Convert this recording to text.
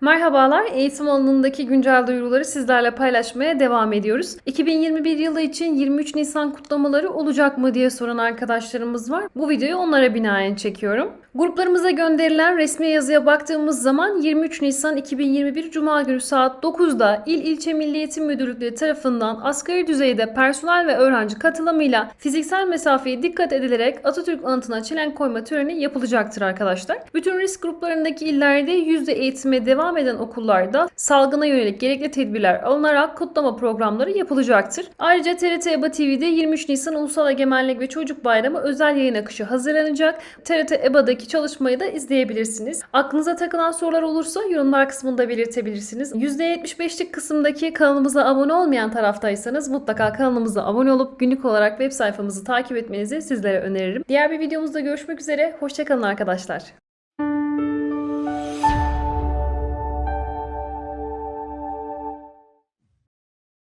Merhabalar, eğitim alanındaki güncel duyuruları sizlerle paylaşmaya devam ediyoruz. 2021 yılı için 23 Nisan kutlamaları olacak mı diye soran arkadaşlarımız var. Bu videoyu onlara binaen çekiyorum. Gruplarımıza gönderilen resmi yazıya baktığımız zaman 23 Nisan 2021 Cuma günü saat 9'da İl İlçe Milli Eğitim Müdürlükleri tarafından asgari düzeyde personel ve öğrenci katılımıyla fiziksel mesafeye dikkat edilerek Atatürk anıtına çelenk koyma töreni yapılacaktır arkadaşlar. Bütün risk gruplarındaki illerde yüzde eğitime devam eden okullarda salgına yönelik gerekli tedbirler alınarak kutlama programları yapılacaktır. Ayrıca TRT EBA TV'de 23 Nisan Ulusal Egemenlik ve Çocuk Bayramı özel yayın akışı hazırlanacak. TRT EBA'daki çalışmayı da izleyebilirsiniz. Aklınıza takılan sorular olursa yorumlar kısmında belirtebilirsiniz. %75'lik kısımdaki kanalımıza abone olmayan taraftaysanız mutlaka kanalımıza abone olup günlük olarak web sayfamızı takip etmenizi sizlere öneririm. Diğer bir videomuzda görüşmek üzere. Hoşçakalın arkadaşlar.